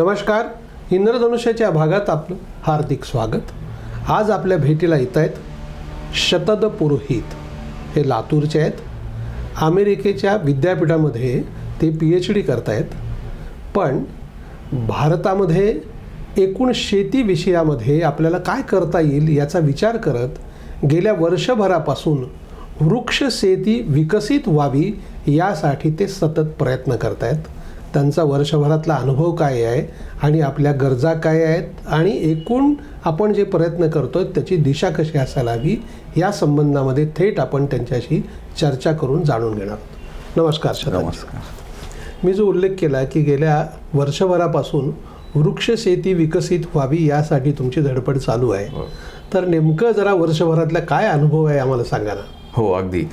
नमस्कार. इंद्रधनुष्याच्या भागात आपलं हार्दिक स्वागत. आज आपल्या भेटीला येत आहेत शतद पुरोहित. हे लातूरचे आहेत. अमेरिकेच्या विद्यापीठामध्ये ते पी एच डी करतायत. पण भारतामध्ये एकूण शेती विषयामध्ये आपल्याला काय करता येईल याचा विचार करत गेल्या वर्षभरापासून वृक्ष शेती विकसित व्हावी यासाठी ते सतत प्रयत्न करत आहेत त्यांचा वर्षभरातला अनुभव काय आहे आणि आपल्या गरजा काय आहेत आणि एकूण आपण जे प्रयत्न करतोय त्याची दिशा कशी असायला हवी या संबंधामध्ये थेट आपण त्यांच्याशी चर्चा करून जाणून घेणार आहोत. नमस्कार. नमस्कार. मी जो उल्लेख केला की गेल्या वर्षभरापासून वृक्ष शेती विकसित व्हावी यासाठी तुमची धडपड चालू आहे. हो. तर नेमकं जरा वर्षभरातला काय अनुभव आहे आम्हाला सांगा ना. हो अगदी.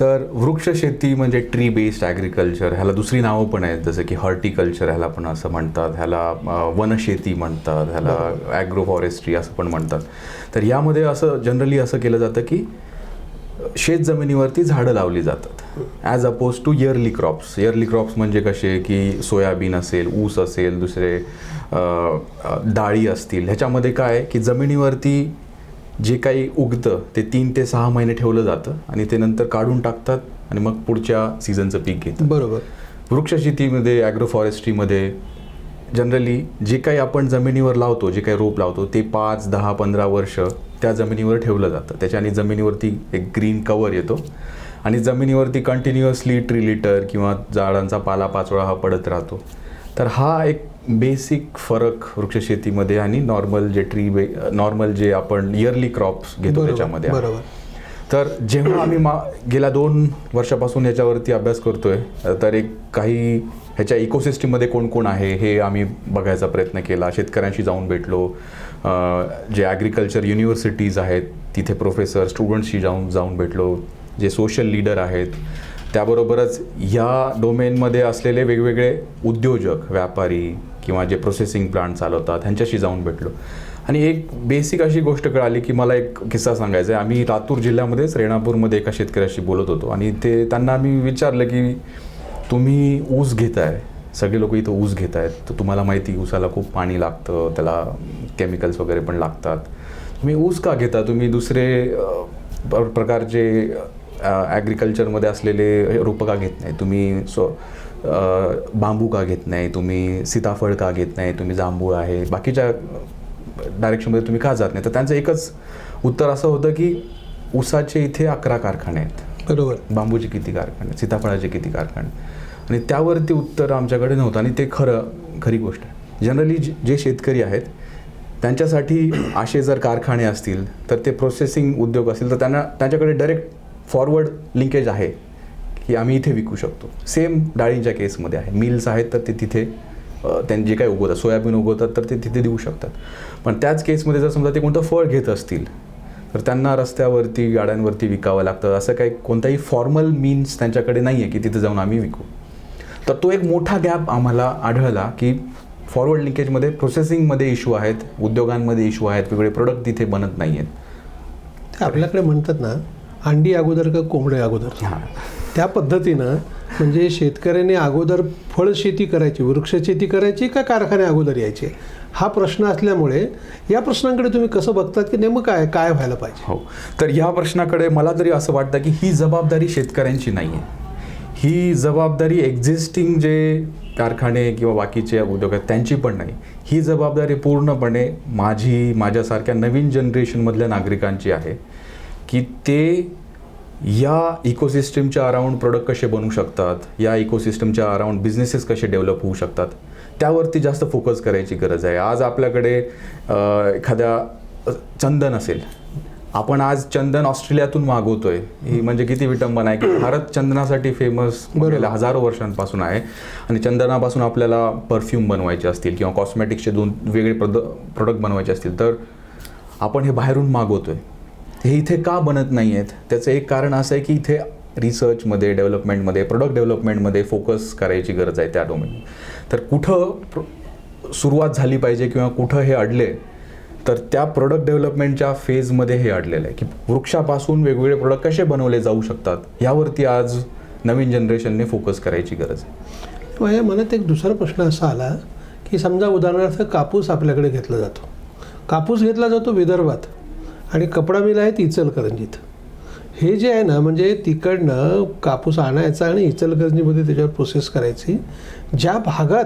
तर वृक्ष शेती म्हणजे ट्री बेस्ड ॲग्रिकल्चर ह्याला दुसरी नावं पण आहेत जसं की हॉर्टिकल्चर ह्याला पण असं म्हणतात ह्याला वनशेती म्हणतात ह्याला ॲग्रो फॉरेस्ट्री असं पण म्हणतात. तर यामध्ये असं जनरली असं केलं जातं की शेत जमिनीवरती झाडं लावली जातात as opposed to yearly crops yearly crops म्हणजे कसे की सोयाबीन असेल ऊस असेल दुसरे डाळी असतील ह्याच्यामध्ये काय की जमिनीवरती जे काही उगतं ते तीन ते सहा महिने ठेवलं जातं आणि ते नंतर काढून टाकतात आणि मग पुढच्या सीझनचं पीक घेतात. बरोबर. वृक्षशेतीमध्ये ॲग्रो फॉरेस्ट्रीमध्ये जनरली जे काही आपण जमिनीवर लावतो जे काही रोप लावतो ते पाच दहा पंधरा वर्ष त्या जमिनीवर ठेवलं जातं. त्याच्याने जमिनीवरती एक ग्रीन कवर येतो. आणि जमिनीवरती कंटिन्युअसली ट्री लिटर किंवा झाडांचा पाला पाचोळा हा पडत राहतो. तर हा एक बेसिक फरक वृक्षशेतीमध्ये आणि नॉर्मल जे ट्री बे नॉर्मल जे आपण इयरली क्रॉप्स घेतो त्याच्यामध्ये. बरोबर. तर जेव्हा आम्ही मा गेल्या दोन वर्षापासून याच्यावरती अभ्यास करतोय तर एक काही ह्याच्या इकोसिस्टीममध्ये कोण कोण आहे हे आम्ही बघायचा प्रयत्न केला. शेतकऱ्यांशी जाऊन भेटलो. जे ॲग्रिकल्चर युनिव्हर्सिटीज आहेत तिथे प्रोफेसर स्टुडंट्सशी जाऊन जाऊन भेटलो. जे सोशल लीडर आहेत त्याबरोबरच ह्या डोमेनमध्ये असलेले वेगवेगळे उद्योजक व्यापारी किंवा जे प्रोसेसिंग प्लांट चालवतात ह्यांच्याशी जाऊन भेटलो. आणि एक बेसिक अशी गोष्ट कळाली की मला एक किस्सा सांगायचा आहे. आम्ही लातूर जिल्ह्यामध्येच रेणापूरमध्ये एका शेतकऱ्याशी बोलत होतो. आणि ते त्यांना आम्ही विचारलं की तुम्ही ऊस घेताय. सगळे लोक इथं ऊस घेत आहेत तर तुम्हाला माहिती आहे, ऊसाला खूप पाणी लागतं त्याला केमिकल्स वगैरे पण लागतात. तुम्ही ऊस का घेता? तुम्ही दुसरे प्रकारचे ॲग्रिकल्चरमध्ये असलेले रोपं का घेत नाही? तुम्ही सो बांबू का घेत नाही तुम्ही सीताफळ का घेत नाही तुम्ही जांभूळ आहे बाकीच्या डायरेक्शनमध्ये तुम्ही का जात नाही? तर त्यांचं एकच उत्तर असं होतं की ऊसाचे इथे अकरा कारखाने आहेत. बरोबर. बांबूचे किती कारखाने सीताफळाचे किती कारखाने? आणि त्यावरती उत्तर आमच्याकडे नव्हतं आणि ते खरं खरी गोष्ट आहे. जनरली जे शेतकरी आहेत त्यांच्यासाठी असे जर कारखाने असतील तर ते प्रोसेसिंग उद्योग असतील तर त्यांना त्यांच्याकडे डायरेक्ट फॉरवर्ड लिंकेज आहे. की आम्ही इथे विकू शकतो. सेम डाळींच्या केसमध्ये आहे. मिल्स आहेत तर ते तिथे त्यांनी जे काही उगवतात सोयाबीन उगवतात तर ते तिथे देऊ शकतात. पण त्याच केसमध्ये जर समजा ते कोणतं फळ घेत असतील तर त्यांना रस्त्यावरती गाड्यांवरती विकावं लागतं. असं काही कोणताही फॉर्मल मीन्स त्यांच्याकडे नाही आहे की तिथे जाऊन आम्ही विकू. तर तो एक मोठा गॅप आम्हाला आढळला की फॉरवर्ड लिंकेजमध्ये प्रोसेसिंगमध्ये इश्यू आहेत उद्योगांमध्ये इश्यू आहेत वेगवेगळे प्रोडक्ट तिथे बनत नाही आहेत ते आपल्याकडे म्हणतात ना अंडी अगोदर का कोंबडे अगोदर? हां. त्या पद्धतीनं म्हणजे शेतकऱ्याने अगोदर फळशेती करायची वृक्षशेती करायची का कारखाने अगोदर यायचे? हा प्रश्न असल्यामुळे या प्रश्नांकडे तुम्ही कसं बघतात की नेमकं काय काय व्हायला पाहिजे? हो. तर या प्रश्नाकडे मला तरी असं वाटतं की ही जबाबदारी शेतकऱ्यांची नाही आहे ही जबाबदारी एक्झिस्टिंग जे कारखाने किंवा बाकीचे उद्योग आहेत त्यांची पण नाही. ही जबाबदारी पूर्णपणे माझी माझ्यासारख्या नवीन जनरेशनमधल्या नागरिकांची आहे की ते या इकोसिस्टमच्या अराउंड प्रोडक्ट कसे बनवू शकतात? या इकोसिस्टमच्या अराउंड बिझनेसेस कसे डेव्हलप होऊ शकतात? त्यावरती जास्त फोकस करायची गरज आहे. आज आपल्याकडे एखाद्या चंदन असेल. आपण आज चंदन ऑस्ट्रेलियातून मागवतोय. ही म्हणजे किती विटंबना आहे की भारत चंदनासाठी फेमस गेल्या हजारो वर्षांपासून आहे. आणि चंदनापासून आपल्याला परफ्यूम बनवायचे असतील किंवा कॉस्मेटिक्सचे दोन वेगळे प्रद प्रोडक्ट बनवायचे असतील. तर आपण हे बाहेरून मागवतोय. हे इथे का बनत नाही आहेत त्याचं एक कारण असं आहे की इथे रिसर्चमध्ये डेव्हलपमेंटमध्ये प्रोडक्ट डेव्हलपमेंटमध्ये फोकस करायची गरज आहे त्या डोमेन तर कुठं सुरुवात झाली पाहिजे किंवा कुठं हे अडले तर त्या प्रोडक्ट डेव्हलपमेंटच्या फेजमध्ये हे अडलेलं आहे. की वृक्षापासून वेगवेगळे प्रोडक्ट कसे बनवले जाऊ शकतात यावरती आज नवीन जनरेशनने फोकस करायची गरज आहे. माझ्या मनात एक दुसरा प्रश्न असा आला की समजा उदाहरणार्थ कापूस आपल्याकडे घेतला जातो. कापूस घेतला जातो विदर्भात. आणि कपडा मिल आहेत इचलकरंजीत. हे जे आहे ना म्हणजे तिकडनं कापूस आणायचा आणि इचलकरंजीमध्ये त्याच्यावर प्रोसेस करायची. ज्या भागात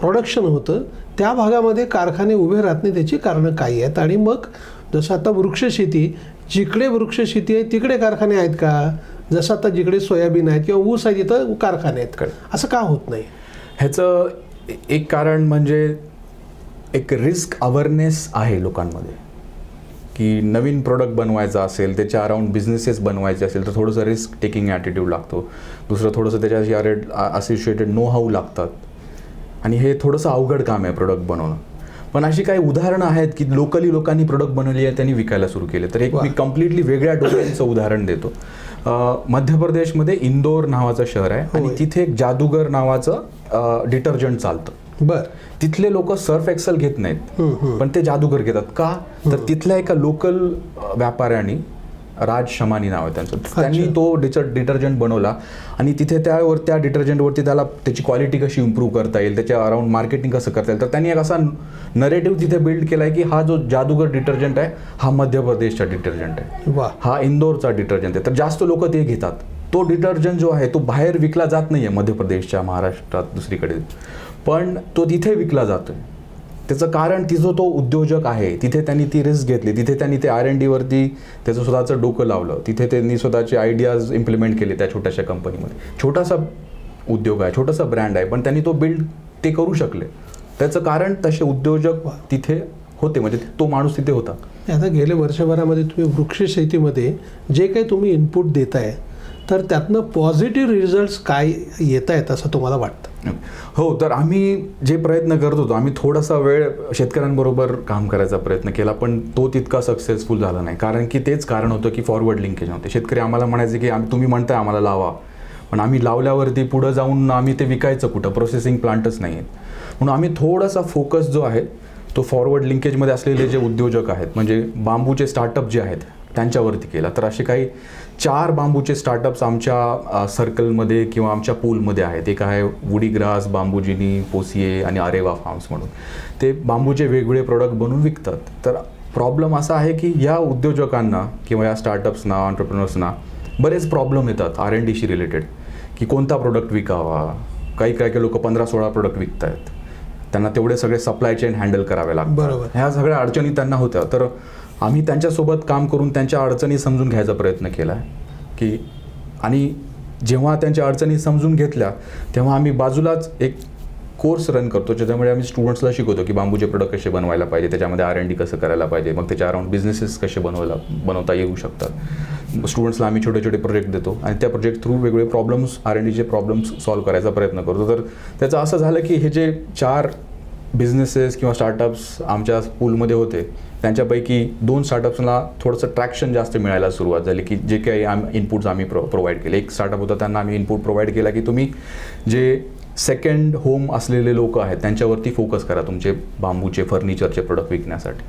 प्रोडक्शन होतं त्या भागामध्ये कारखाने उभे राहत नाही त्याची कारणं काही आहेत. आणि मग जसं आता वृक्षशेती जिकडे वृक्षशेती आहे तिकडे कारखाने आहेत का? जसं आता जिकडे सोयाबीन आहेत किंवा ऊस आहे तिथं कारखाने आहेत. असं का होत नाही? ह्याचं एक कारण म्हणजे एक रिस्क अवेअरनेस आहे लोकांमध्ये. की नवीन प्रोडक्ट बनवायचा असेल त्याच्या अराउंड बिझनेसेस बनवायचे असेल तर थोडंसं रिस्क टेकिंग ॲटिट्यूड लागतो. दुसरं थोडंसं त्याच्याशी अरे असोसिएटेड नो हाऊ लागतात. आणि हे थोडंसं अवघड काम आहे प्रोडक्ट बनवणं. पण अशी काही उदाहरणं आहेत की लोकली लोकांनी प्रोडक्ट बनवली आहे त्यांनी विकायला सुरू केले. तर एक. मी कम्प्लिटली वेगळ्या डोक्याचं उदाहरण देतो. मध्य प्रदेशमध्ये इंदोर नावाचं शहर आहे. आणि. तिथे एक जादूगर नावाचं डिटर्जंट चालतं. बरं. तिथले लोक सर्फ एक्सेल घेत नाहीत. पण ते जादूगर घेतात. का? तर तिथल्या एका लोकल व्यापाऱ्याने राज शमानी नाव आहे त्यांचं. त्यांनी तो डिटर डिटर्जंट बनवला. आणि तिथे त्यावर त्या डिटर्जंटवरती त्याला त्याची क्वालिटी कशी इम्प्रूव्ह करता येईल त्याच्या अराउंड मार्केटिंग कसं करता येईल. तर त्यांनी एक असा नरेटिव्ह तिथे बिल्ड केला आहे की हा जो जादूगर डिटर्जंट आहे हा मध्य प्रदेशचा डिटर्जंट आहे. हा इंदोरचा डिटर्जंट आहे. तर जास्त लोक ते घेतात. तो डिटर्जंट जो आहे तो बाहेर विकला जात नाही आहे मध्य प्रदेशच्या महाराष्ट्रात दुसरीकडे. पण तो तिथे विकला जातोय. त्याचं कारण तिचं तो उद्योजक आहे. तिथे त्यांनी ती रिस्क घेतली. तिथे त्यांनी ते आर एन डीवरती त्याचं स्वतःचं डोकं लावलं. तिथे त्यांनी स्वतःचे आयडियाज इम्प्लिमेंट केले त्या छोट्याशा कंपनीमध्ये छोटासा उद्योग आहे छोटासा ब्रँड आहे पण त्यांनी तो बिल्ड ते करू शकले. त्याचं कारण तसे उद्योजक तिथे होते. म्हणजे तो माणूस तिथे होता. आता गेल्या वर्षभरामध्ये तुम्ही वृक्ष शेतीमध्ये जे काही तुम्ही इनपुट देताय तर त्यातनं पॉझिटिव्ह रिझल्ट्स काय येत आहेत असं तुम्हाला वाटतं? हो तर आम्ही जे प्रयत्न करत होतो आम्ही थोडासा वेळ शेतकऱ्यांबरोबर काम करायचा प्रयत्न केला पण तो तितका सक्सेसफुल झाला नाही. कारण की तेच कारण होतं की फॉरवर्ड लिंकेज नव्हते. शेतकरी आम्हाला म्हणायचे की आम्ही तुम्ही म्हणताय आम्हाला लावा. पण आम्ही लावल्यावरती पुढं जाऊन आम्ही ते विकायचं कुठं? प्रोसेसिंग प्लांटच नाही आहेत. म्हणून आम्ही थोडासा फोकस जो आहे तो फॉरवर्ड लिंकेजमध्ये असलेले जे उद्योजक आहेत म्हणजे बांबूचे स्टार्टअप जे आहेत त्यांच्यावरती केला. तर असे काही चार बांबूचे स्टार्टअप्स आमच्या सर्कलमध्ये किंवा आमच्या पूलमध्ये आहेत. एक आहे वुडी ग्रास बांबूजिनी पोसिये आणि अरेवा फार्म्स म्हणून. ते बांबूचे वेगवेगळे प्रोडक्ट बनवून विकतात. तर प्रॉब्लेम असा आहे की या उद्योजकांना किंवा या स्टार्टअप्सना ऑन्टरप्रिनर्सना बरेच प्रॉब्लेम येतात आर एन डीशी रिलेटेड की कोणता प्रोडक्ट विकावा? काही काही काही लोक पंधरा सोळा प्रोडक्ट विकत आहेत त्यांना तेवढे सगळे सप्लाय चेन हँडल करावे लागतात. बरोबर. ह्या सगळ्या अडचणी त्यांना होत्या. तर आम्ही त्यांच्यासोबत काम करून त्यांच्या अडचणी समजून घ्यायचा प्रयत्न केला आहे की आणि जेव्हा त्यांच्या अडचणी समजून घेतल्या तेव्हा आम्ही बाजूलाच एक कोर्स रन करतो ज्याच्यामुळे आम्ही स्टुडंट्सला शिकवतो की बांबूचे प्रोडक्ट कसे बनवायला पाहिजे त्याच्यामध्ये आर एन डी कसं करायला पाहिजे मग त्याच्या अराउंड बिझनेसेस कसे बनवायला बनवता येऊ शकतात. स्टुडंट्सला आम्ही छोटे छोटे प्रोजेक्ट देतो आणि त्या प्रोजेक्ट थ्रू वेगवेगळे प्रॉब्लेम्स आर एन डीचे प्रॉब्लेम्स सॉल्व्ह करायचा प्रयत्न करतो. तर त्याचं असं झालं की हे जे चार बिझनेसेस किंवा स्टार्टअप्स आमच्या पूलमध्ये होते त्यांच्यापैकी दोन स्टार्टअप्सला थोडंसं ट्रॅक्शन जास्त मिळायला सुरुवात झाली की जे काही आम इनपुट्स आम्ही प्रो प्रोव्हाइड केले. एक स्टार्टअप होता त्यांना आम्ही इनपुट प्रोव्हाइड केला की तुम्ही जे सेकंड होम असलेले लोक आहेत त्यांच्यावरती फोकस करा तुमचे बांबूचे फर्निचरचे प्रोडक्ट विकण्यासाठी.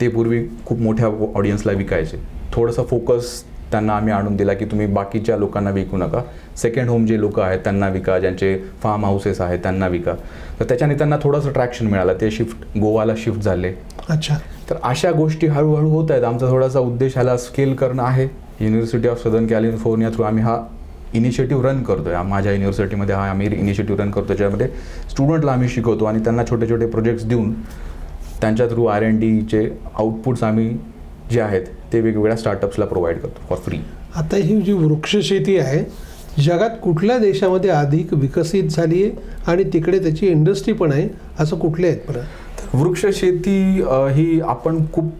ते पूर्वी खूप मोठ्या ऑडियन्सला विकायचे. थोडंसं फोकस त्यांना आम्ही आणून दिला की तुम्ही बाकीच्या लोकांना विकू नका. सेकंड होम जे लोक आहेत त्यांना विका. ज्यांचे फार्म हाऊसेस आहेत त्यांना विका. तर त्याच्याने त्यांना थोडंसं ट्रॅक्शन मिळालं. ते शिफ्ट गोवाला शिफ्ट झाले. अच्छा. तर अशा गोष्टी हळूहळू होत आहेत. आमचा थोडासा उद्देश ह्याला स्केल करणं आहे. University of Southern California through आम्ही हा इनिशिएटिव्ह रन करतो आहे माझ्या युनिव्हर्सिटीमध्ये हा आम्ही इनिशिएटिव्ह रन करतो ज्यामध्ये स्टुडंटला आम्ही शिकवतो आणि त्यांना छोटे छोटे प्रोजेक्ट्स देऊन त्यांच्या थ्रू आर एन डीचे आउटपुट्स आम्ही जे आहेत ते वेगवेगळ्या स्टार्टअप्सला प्रोव्हाइड करतो फॉर फ्री आता ही जी वृक्षशेती आहे जगात कुठल्या देशामध्ये अधिक विकसित झाली आहे आणि तिकडे त्याची इंडस्ट्री पण आहे असं कुठले आहेत? परत वृक्ष शेती अ, ही आपण खूप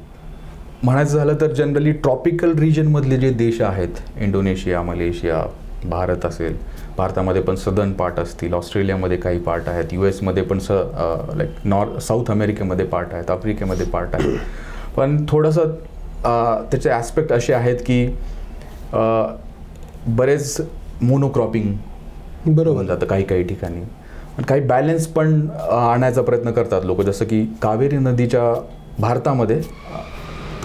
म्हणायचं झालं तर जनरली ट्रॉपिकल रिजनमधले जे देश आहेत इंडोनेशिया मलेशिया भारत असेल भारतामध्ये पण सदर्न पार्ट असतील ऑस्ट्रेलियामध्ये काही पार्ट आहेत यू एसमध्ये पण स लाईक नॉर्थ साऊथ अमेरिकेमध्ये पार्ट आहेत आफ्रिकेमध्ये पार्ट आहेत. पण थोडंसं त्याचे ॲस्पेक्ट असे आहेत की बरेच मोनोक्रॉपिंग बरोबर. जातं काही काही ठिकाणी. काही बॅलन्स पण आणायचा प्रयत्न करतात लोक. जसं की कावेरी नदीच्या भारतामध्ये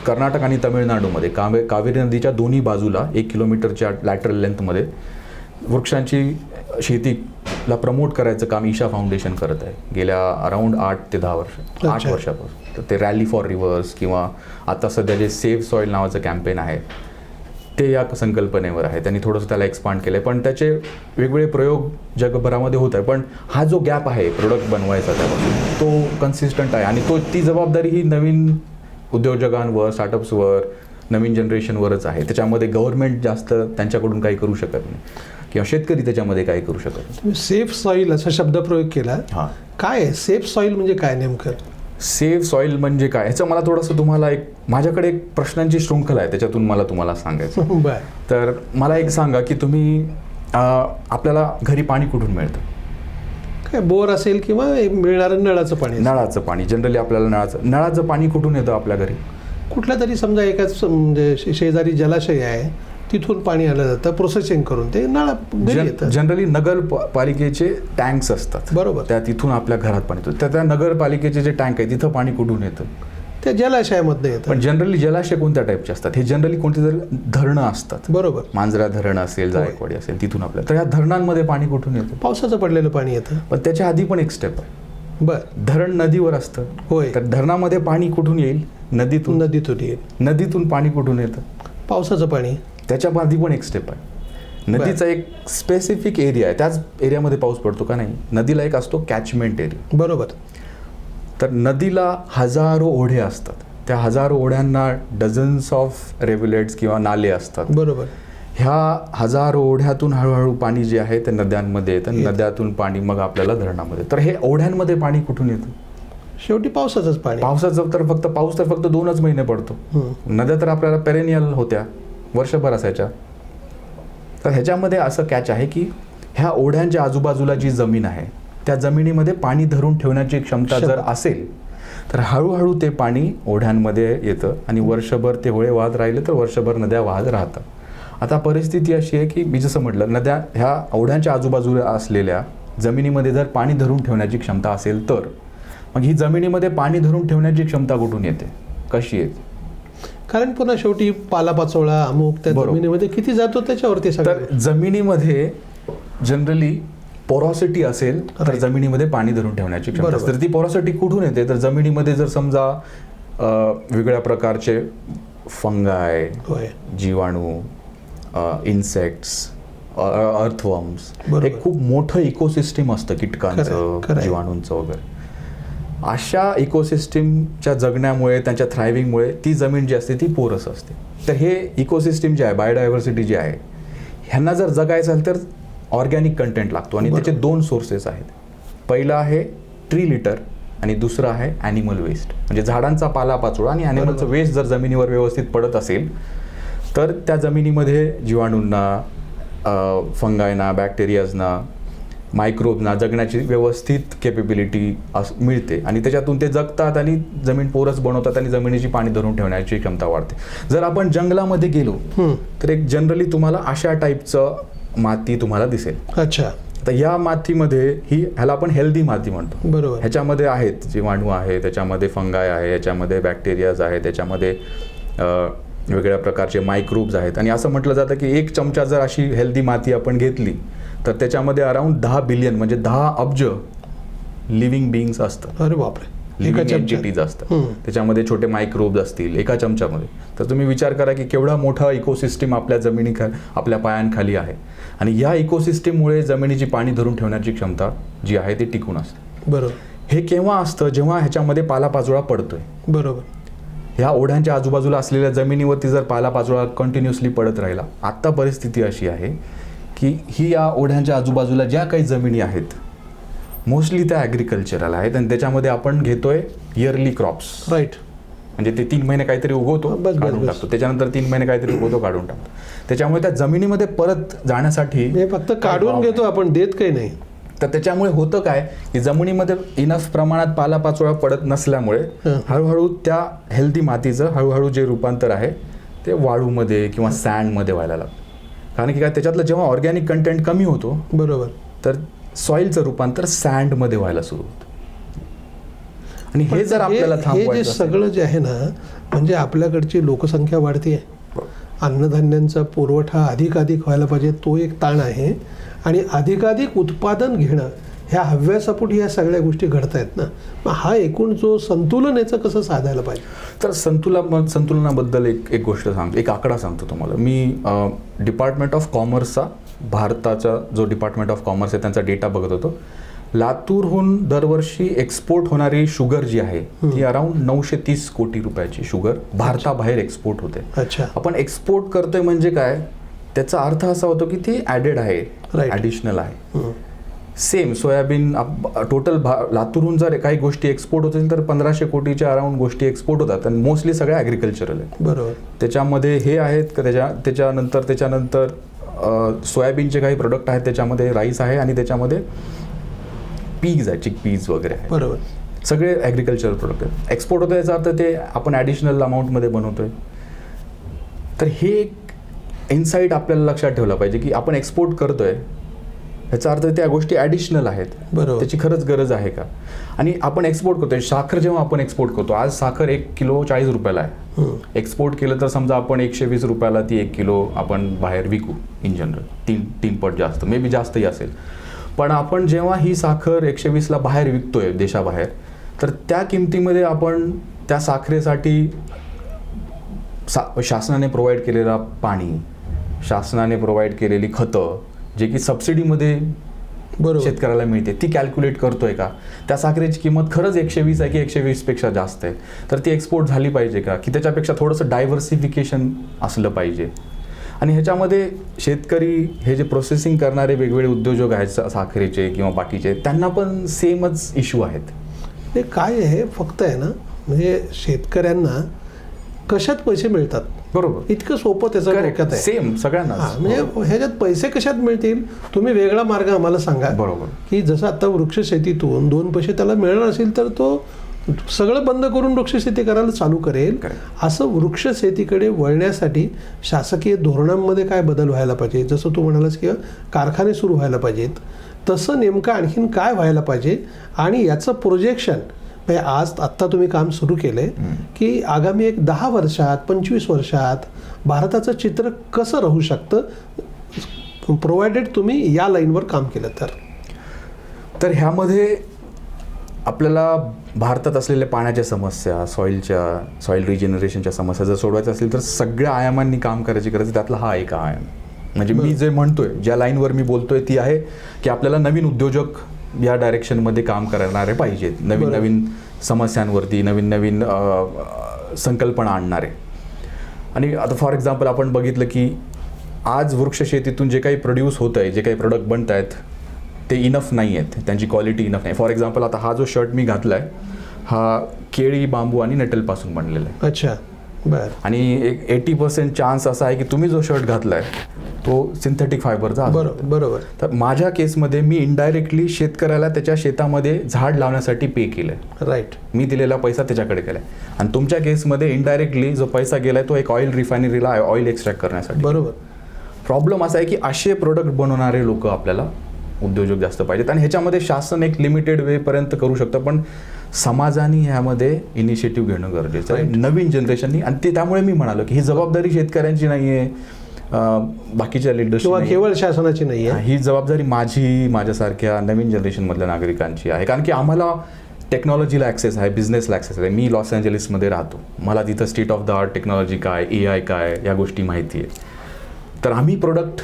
कर्नाटक आणि तमिळनाडूमध्ये कावे कावेरी नदीच्या दोन्ही बाजूला एक किलोमीटरच्या लॅटरल लेंथमध्ये वृक्षांची शेती ला प्रमोट करायचं काम ईशा फाउंडेशन करत आहे. गेल्या अराऊंड आठ ते दहा वर्ष आठ. वर्षापासून. तर ते रॅली फॉर रिव्हर्स किंवा आता सध्या जे सेव्ह सॉईल नावाचं कॅम्पेन आहे ते या संकल्पनेवर आहे. त्यांनी थोडंसं त्याला एक्सपांड केलं आहे पण त्याचे वेगवेगळे प्रयोग जगभरामध्ये होत आहे. पण हा जो गॅप आहे प्रोडक्ट बनवायचा त्यापासून तो कन्सिस्टंट आहे. आणि तो ती जबाबदारी ही नवीन उद्योजकांवर स्टार्टअप्सवर नवीन जनरेशनवरच आहे. त्याच्यामध्ये गव्हर्नमेंट जास्त त्यांच्याकडून काही करू शकत नाही. किंवा शेतकरी त्याच्यामध्ये काही करू शकत सेफ सॉईल असा शब्दप्रयोग केला. हां. काय सेफ सॉईल म्हणजे काय नेमकं? सेव्ह सॉईल म्हणजे काय? ह्याचं मला थोडंसं तुम्हाला एक माझ्याकडे एक प्रश्नांची शृंखला आहे त्याच्यातून मला तुम्हाला सांगायचं तर मला एक सांगा की तुम्ही आपल्याला घरी पाणी कुठून मिळतं? काय बोर असेल किंवा मिळणारं नळाचं पाणी. नळाचं पाणी जनरली आपल्याला नळाचं नळाचं पाणी कुठून येतं आपल्या घरी कुठल्या तरी समजा एकाच म्हणजे शेजारी जलाशय आहे तिथून पाणी आलं जातं प्रोसेसिंग करून. ते नळा घरी येतं जनरली नगरपालिकेचे टँक्स असतात. बरोबर. त्या तिथून आपल्या घरात पाणी येतं. त्या त्या नगरपालिकेचे जे टँक आहे तिथं पाणी कुठून येतं? त्या जलाशयामधनं येतं. पण जनरली जलाशय कोणत्या टाईपचे असतात? हे जनरली कोणते तरी धरणं असतात. बरोबर. मांजरा धरण असेल. जायकवाडी असेल तिथून आपल्या तर या धरणांमध्ये पाणी कुठून येतं? पावसाचं पडलेलं पाणी येतं. पण त्याच्या आधी पण एक स्टेप आहे. बर. धरण नदीवर असतं. होय. तर धरणामध्ये पाणी कुठून येईल? नदीतून. नदीतून येईल. नदीतून पाणी कुठून येतं? पावसाचं पाणी. त्याच्या आधी पण एक स्टेप आहे. नदीचा एक स्पेसिफिक एरिया आहे. त्याच एरियामध्ये पाऊस पडतो का नाही? नदीला एक असतो कॅचमेंट एरिया बरोबर. तर नदीला हजारो ओढे असतात. त्या हजारो ओढ्यांना डझन्स ऑफ रेव्युलेट्स किंवा नाले असतात. बरोबर. ह्या हजारो ओढ्यातून हळूहळू पाणी जे आहे ते नद्यांमध्ये येतं. येतं. नद्यातून पाणी मग आपल्याला धरणामध्ये. तर हे ओढ्यांमध्ये पाणी कुठून येतं? शेवटी पावसाचंच पाणी. पावसाचं तर फक्त पाऊस तर फक्त दोनच महिने पडतो. नद्या तर आपल्याला पेरेनियल होत्या. वर्षभर असायच्या. तर ह्याच्यामध्ये असं कॅच आहे की ह्या ओढ्यांच्या आजूबाजूला जी जमीन आहे त्या जमिनीमध्ये पाणी धरून ठेवण्याची क्षमता जर. असेल तर हळूहळू ते पाणी ओढ्यांमध्ये येतं आणि वर्षभर ते होळे वाहत राहिले तर वर्षभर नद्या वाहत राहतात. आता परिस्थिती अशी आहे की मी जसं म्हटलं नद्या ह्या ओढ्यांच्या आजूबाजूला असलेल्या जमिनीमध्ये जर पाणी धरून ठेवण्याची क्षमता असेल तर मग ही जमिनीमध्ये पाणी धरून ठेवण्याची क्षमता कुठून येते? कशी येते? कारण पुन्हा शेवटी पालापाचोळा अमुक त्या बरोबर. जमिनीमध्ये किती जातो त्याच्यावरती तर सगळं जमिनीमध्ये जनरली पोरॉसिटी असेल तर Right. जमिनीमध्ये पाणी धरून ठेवण्याची क्षमता बरोबर. असते. तर ती पोरॉसिटी कुठून येते तर जमिनीमध्ये जर समजा अ, वेगवेगळ्या प्रकारचे फंगाय होय जीवाणू इन्सेक्ट्स अर्थवर्म्स बरोबर. हे खूप मोठं इकोसिस्टीम असतं खरंय, कीटकांचं खरंय. जीवाणूंचं वगैरे अशा इकोसिस्टीमच्या जगण्यामुळे त्यांच्या थ्रायव्हिंगमुळे ती जमीन जी असते ती पोरस असते तर हे इकोसिस्टीम जे आहे बायोडायव्हर्सिटी जी आहे ह्यांना जर जगायचं असेल तर ऑर्गॅनिक कंटेंट लागतो आणि. त्याचे दोन सोर्सेस आहेत पहिलं आहे ट्री लिटर आणि दुसरं आहे ॲनिमल वेस्ट म्हणजे झाडांचा पालापाचोळा आणि ॲनिमलचं. वेस्ट जर जमिनीवर व्यवस्थित पडत असेल तर त्या जमिनीमध्ये जीवाणूंना फंगायना बॅक्टेरियाजना मायक्रोबना जगण्याची व्यवस्थित केपेबिलिटी अस मिळते. आणि त्याच्यातून ते जगतात आणि जमीन पोरस बनवतात आणि जमिनीची पाणी धरून ठेवण्याची क्षमता वाढते. जर आपण जंगलामध्ये गेलो. तर एक जनरली तुम्हाला अशा टाईपचं माती तुम्हाला दिसेल. अच्छा. तर या मातीमध्ये ही ह्याला आपण हेल्दी माती म्हणतो. बरोबर. ह्याच्यामध्ये आहेत जीवाणू आहे त्याच्यामध्ये फंगाय आहे याच्यामध्ये बॅक्टेरियाज आहे त्याच्यामध्ये अ, वेगवेगळ्या प्रकारचे मायक्रोब्स आहेत. आणि असं म्हटलं जातं की एक चमचा जर अशी हेल्दी माती आपण घेतली तर त्याच्यामध्ये अराऊंड दहा बिलियन म्हणजे दहा अब्ज लिव्हिंग बिईंग्स असतात. अरे बापरे. एंटिटीज असतात. त्याच्यामध्ये छोटे मायक्रोब्स असतील एका चमच्यामध्ये. तर तुम्ही विचार करा की केवढा मोठा इकोसिस्टीम आपल्या जमिनीखा आपल्या पायांखाली आहे. आणि या इकोसिस्टीममुळे जमिनीची पाणी धरून ठेवण्याची क्षमता जी आहे ती टिकून असते. बरोबर. हे केव्हा असतं? जेव्हा ह्याच्यामध्ये पालापाचोळा पडतोय. बरोबर. ह्या ओढ्यांच्या आजूबाजूला असलेल्या जमिनीवरती जर पालापाचोळा कंटिन्युअसली पडत राहिला आत्ता परिस्थिती अशी आहे की ही या ओढ्यांच्या आजूबाजूला ज्या काही जमिनी आहेत मोस्टली त्या ॲग्रिकल्चरल आहेत आणि त्याच्यामध्ये आपण घेतोय इयरली क्रॉप्स राईट म्हणजे ते तीन महिने काहीतरी उगवतो काढून. टाकतो. त्याच्यानंतर तीन महिने काहीतरी उगवतो काढून टाकतो. त्याच्यामुळे त्या जमिनीमध्ये परत जाण्यासाठी हे फक्त काढून घेतो आपण देत काही नाही. तर त्याच्यामुळे होतं काय की जमिनीमध्ये इनफ प्रमाणात पालापाचोळा पडत नसल्यामुळे. हळूहळू त्या हेल्दी मातीचं हळूहळू जे रूपांतर आहे ते वाळूमध्ये किंवा सँडमध्ये व्हायला लागतं. कारण की काय त्याच्यातलं जेव्हा ऑर्गॅनिक कंटेंट कमी होतो बरोबर. तर सॉईलचं रूपांतर सँडमध्ये व्हायला सुरू होतं. आणि हे जर आपल्याला हे जे सगळं जे आहे ना म्हणजे आपल्याकडची लोकसंख्या वाढते अन्नधान्यांचा पुरवठा अधिकाधिक व्हायला पाहिजे तो एक ताण आहे. आणि अधिकाधिक उत्पादन घेणं ह्या हव्यासापोटी ह्या सगळ्या गोष्टी घडत आहेत ना. मग हा एकूण जो संतुलन याचं कसं साधायला पाहिजे? तर संतुला संतुलनाबद्दल एक एक गोष्ट सांगतो. एक आकडा सांगतो तुम्हाला. मी डिपार्टमेंट ऑफ कॉमर्सचा भारताचा जो डिपार्टमेंट ऑफ कॉमर्स आहे त्यांचा डेटा बघत होतो. लातूरहून दरवर्षी एक्सपोर्ट होणारी शुगर जी आहे ती अराउंड नऊशे तीस कोटी रुपयाची शुगर भारताबाहेर एक्सपोर्ट होते. अच्छा. आपण एक्सपोर्ट करतोय म्हणजे काय? त्याचा अर्थ असा होतो की ती ॲडेड आहे. ॲडिशनल आहे. सेम सोयाबीन टोटल भा लातूरहून जर काही गोष्टी एक्सपोर्ट होतील तर पंधराशे कोटीच्या अराउंड गोष्टी एक्सपोर्ट होतात. आणि मोस्टली सगळ्या ॲग्रिकल्चरल आहेत. बरोबर. त्याच्यामध्ये हे आहेत का त्याच्या त्याच्यानंतर त्याच्यानंतर सोयाबीनचे काही प्रोडक्ट आहेत त्याच्यामध्ये राईस आहे आणि त्याच्यामध्ये पीज आहे चिक पीज वगैरे आहे बरोबर. सगळे ॲग्रिकल्चरल प्रोडक्ट आहेत. एक्सपोर्ट होतं याचा अर्थ ते आपण ॲडिशनल अमाऊंटमध्ये बनवतोय. तर हे एक इन्साईट आपल्याला लक्षात ठेवलं पाहिजे की आपण एक्सपोर्ट करतोय ह्याचा अर्थ त्या गोष्टी ॲडिशनल आहेत. बरोबर. त्याची खरंच गरज आहे का? आणि आपण एक्सपोर्ट करतोय साखर जेव्हा आपण एक्सपोर्ट करतो आज साखर एक किलो चाळीस रुपयाला आहे. एक्सपोर्ट केलं तर समजा आपण एकशे वीस रुपयाला ती एक किलो आपण बाहेर विकू इन जनरल तीन तीन पट जास्त. मे बी जास्तही असेल. पण आपण जेव्हा ही साखर एकशे वीसला बाहेर विकतोय देशाबाहेर तर त्या किमतीमध्ये आपण त्या साखरेसाठी सा शासनाने प्रोव्हाइड केलेला पाणी शासनाने प्रोव्हाइड केलेली खतं जे की सबसिडीमध्ये बरोबर. शेतकऱ्याला मिळते ती कॅल्क्युलेट करतोय का? त्या साखरेची किंमत खरंच एकशे वीस आहे की एकशे वीसपेक्षा जास्त आहे? तर ती एक्सपोर्ट झाली पाहिजे का? की त्याच्यापेक्षा थोडंसं डायव्हर्सिफिकेशन असलं पाहिजे. आणि ह्याच्यामध्ये शेतकरी हे जे प्रोसेसिंग करणारे वेगवेगळे उद्योजक आहेत साखरेचे किंवा बाकीचे त्यांना पण सेमच इश्यू आहेत. ते काय आहे फक्त आहे ना म्हणजे शेतकऱ्यांना कशात पैसे मिळतात? बरोबर. इतकं सोपं त्याचं डोक्यात आहे. सेम सगळ्यांना हा, म्हणजे ह्याच्यात पैसे कशात मिळतील? तुम्ही वेगळा मार्ग आम्हाला सांगा. बरोबर. की जसं आता वृक्ष शेतीतून दोन पैसे त्याला मिळणार असेल तर तो सगळं बंद करून वृक्ष शेती करायला चालू करेल. असं वृक्ष शेतीकडे वळण्यासाठी शासकीय धोरणांमध्ये काय बदल व्हायला पाहिजे? जसं तू म्हणालास की कारखाने सुरू व्हायला पाहिजेत. तसं नेमकं आणखीन काय व्हायला पाहिजे? आणि याचं प्रोजेक्शन म्हणजे आज आत्ता तुम्ही काम सुरू केलंय की आगामी एक दहा वर्षात पंचवीस वर्षात भारताचं चित्र कसं राहू शकतं? प्रोव्हायडेड तुम्ही या लाईनवर काम केलं तर. तर ह्यामध्ये आपल्याला भारतात असलेल्या पाण्याच्या समस्या सॉईलच्या सॉईल रिजनरेशनच्या समस्या जर सोडवायच्या असतील तर सगळ्या आयामांनी काम करायची गरज आहे. त्यातला हा एक आयाम. म्हणजे मी जे म्हणतोय ज्या लाईनवर मी बोलतोय ती आहे की आपल्याला नवीन उद्योजक या डायरेक्शनमध्ये काम करणारे पाहिजेत. नवीन. नवीन समस्यांवरती नवीन नवीन संकल्पना आणणारे. आणि आता फॉर एक्झाम्पल आपण बघितलं की आज वृक्ष शेतीतून जे काही प्रोड्यूस होत आहे जे काही प्रोडक्ट बनत आहेत ते इनफ नाही आहेत त्यांची क्वालिटी इनफ नाही. फॉर एक्झाम्पल आता हा जो शर्ट मी घातला आहे हा केळी बांबू आणि नटेलपासून बनलेला आहे. अच्छा. आणि एक एटी पर्सेंट चान्स असा आहे की तुम्ही जो शर्ट घातला आहे तो सिंथेटिक फायबरचा. बरोबर बरोबर. तर माझ्या केसमध्ये मी इनडायरेक्टली शेतकऱ्याला त्याच्या शेतामध्ये झाड लावण्यासाठी पे केलं आहे राईट मी दिलेला पैसा त्याच्याकडे गेलाय आणि तुमच्या केसमध्ये इनडायरेक्टली जो पैसा गेलाय तो एक ऑइल रिफायनरीला ऑइल एक्स्ट्रॅक्ट करण्यासाठी. बरोबर. प्रॉब्लेम असा आहे की असे प्रोडक्ट बनवणारे लोक आपल्याला उद्योजक जास्त पाहिजेत. आणि ह्याच्यामध्ये शासन एक लिमिटेड वेपर्यंत करू शकतं पण समाजाने ह्यामध्ये इनिशिएटिव्ह घेणं गरजेचं आहे. नवीन जनरेशननी आणि ते त्यामुळे मी म्हणालो की ही जबाबदारी शेतकऱ्यांची नाही आहे बाकीच्या किंवा केवळ शासनाची नाही आहे ही जबाबदारी माझी माझ्यासारख्या नवीन जनरेशनमधल्या नागरिकांची आहे. कारण की आम्हाला टेक्नॉलॉजीला ॲक्सेस आहे बिझनेसला ॲक्सेस आहे. मी लॉस एंजलिसमध्ये राहतो. मला तिथं state of the art technology काय ए आय काय या गोष्टी माहिती आहे तर आम्ही प्रोडक्ट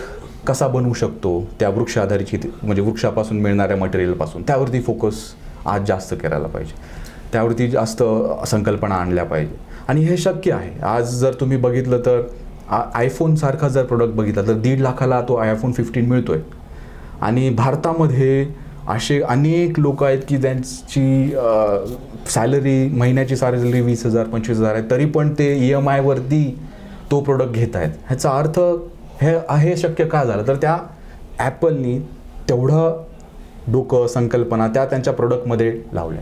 कसा बनवू शकतो त्या वृक्ष आधारित म्हणजे वृक्षापासून मिळणाऱ्या मटेरियलपासून त्यावरती फोकस आज जास्त करायला पाहिजे. त्यावरती जास्त संकल्पना आणल्या पाहिजे. आणि हे शक्य आहे. आज जर तुम्ही बघितलं तर आ आयफोनसारखा जर प्रोडक्ट बघितला तर दीड लाखाला तो आयफोन फिफ्टीन मिळतो आहे आणि भारतामध्ये असे अनेक लोक आहेत की ज्यांची सॅलरी महिन्याची सॅलरी वीस हजार पंचवीस हजार आहे तरी पण ते ई एम आयवरती तो प्रोडक्ट घेत आहेत. ह्याचा अर्थ हे हे शक्य का झालं? तर त्या ॲपलनी तेवढं डोकं संकल्पना त्या त्यांच्या प्रोडक्टमध्ये लावल्या.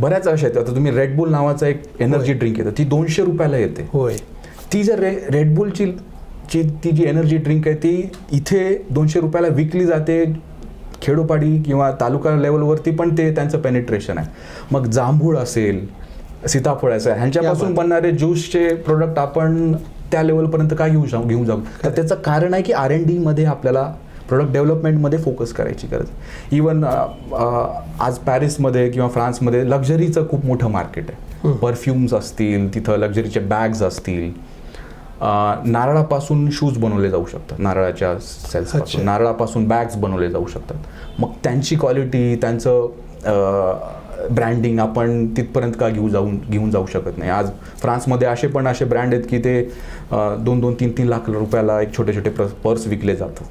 बऱ्याच अशा आहेत. आता तुम्ही रेडबुल नावाचा एक एनर्जी. ड्रिंक येतं. ती दोनशे रुपयाला येते. होय. ती जर रे रेडबुलची ची ती जी एनर्जी ड्रिंक आहे ती इथे दोनशे रुपयाला विकली जाते. खेडोपाडी किंवा तालुका लेवलवरती पण ते त्यांचं पेनिट्रेशन आहे. मग जांभूळ असेल सीताफळ असेल ह्यांच्यापासून. बनणारे ज्यूसचे प्रोडक्ट आपण त्या लेवलपर्यंत का घेऊ जाऊ घेऊन जाऊ तर त्याचं कारण आहे की आर एन डीमध्ये आपल्याला प्रोडक्ट डेव्हलपमेंटमध्ये फोकस करायची गरज. इवन आज पॅरिसमध्ये किंवा फ्रान्समध्ये लक्झरीचं खूप मोठं मार्केट आहे. परफ्युम्स असतील तिथं लक्झरीचे बॅग्स असतील. नारळापासून शूज बनवले जाऊ शकतात. नारळाच्या सेल्स. नारळापासून बॅग्स बनवले जाऊ शकतात. मग त्यांची क्वालिटी त्यांचं ब्रँडिंग आपण तिथपर्यंत का घेऊ जाऊन घेऊन जाऊ शकत नाही? आज फ्रान्समध्ये असे पण असे ब्रँड आहेत की ते दोन दोन तीन तीन लाख रुपयाला एक छोटे छोटे पर्स विकले जातात.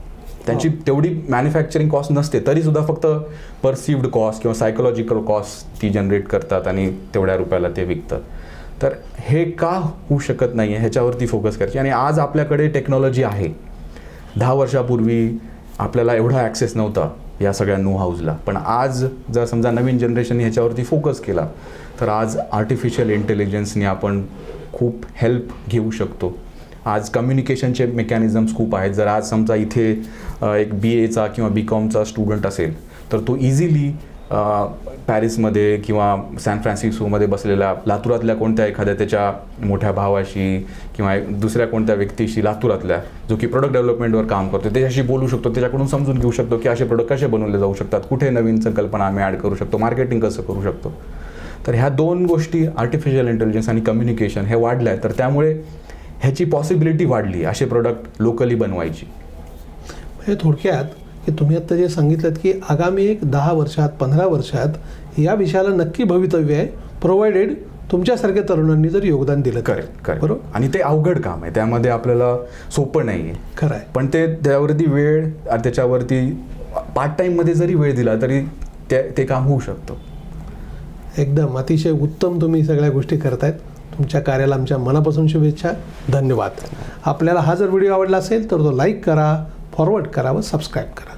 त्यांची तेवढी मॅन्युफॅक्चरिंग कॉस्ट नसते तरीसुद्धा फक्त परसिव्ड कॉस्ट किंवा सायकोलॉजिकल कॉस्ट ती जनरेट करतात आणि तेवढ्या रुपयाला ते विकतात. तर हे का होऊ शकत नाही आहे ह्याच्यावरती फोकस करायची. आणि आज आपल्याकडे टेक्नॉलॉजी आहे. दहा वर्षापूर्वी आपल्याला एवढा ॲक्सेस नव्हता या सगळ्या नो हाऊसला पण आज जर समजा नवीन जनरेशन ह्याच्यावरती फोकस केला तर आज आर्टिफिशियल इंटेलिजन्सने आपण खूप हेल्प घेऊ शकतो. आज कम्युनिकेशनचे मेकॅनिझम्स खूप आहेत. जर आज समजा इथे एक बी एचा किंवा बी कॉमचा स्टुडंट असेल तर तो इझिली पॅरिसमध्ये किंवा सॅन फ्रान्सिस्कोमध्ये बसलेल्या लातुरातल्या कोणत्या एखाद्या त्याच्या मोठ्या भावाशी किंवा एक दुसऱ्या कोणत्या व्यक्तीशी लातुरातल्या जो की प्रोडक्ट डेव्हलपमेंटवर काम करतो त्याच्याशी बोलू शकतो त्याच्याकडून समजून घेऊ शकतो की असे प्रोडक्ट कसे बनवले जाऊ शकतात कुठे नवीन संकल्पना आम्ही ॲड करू शकतो मार्केटिंग कसं करू शकतो. तर ह्या दोन गोष्टी आर्टिफिशियल इंटेलिजन्स आणि कम्युनिकेशन हे वाढलं आहे तर त्यामुळे ह्याची पॉसिबिलिटी वाढली असे प्रोडक्ट लोकली बनवायची. म्हणजे थोडक्यात की तुम्ही आता जे सांगितलं की आगामी एक दहा वर्षात पंधरा वर्षात या विषयाला नक्की भवितव्य आहे प्रोव्हाइडेड तुमच्यासारख्या तरुणांनी जर योगदान दिलं. करेक्ट करेक्ट बरोबर? आणि ते अवघड काम आहे त्यामध्ये आपल्याला सोपं नाही आहे खरं आहे. पण ते त्यावरती वेळ आणि त्याच्यावरती पार्ट टाईममध्ये जरी वेळ दिला तरी ते ते काम होऊ शकतं. एकदम अतिशय उत्तम तुम्ही सगळ्या गोष्टी करतायत. तुमच्या कार्याला आमच्या मनापासून शुभेच्छा धन्यवाद. आपल्याला हा जर व्हिडिओ आवडला असेल तर तो लाईक करा फॉरवर्ड करा व सबस्क्राईब करा.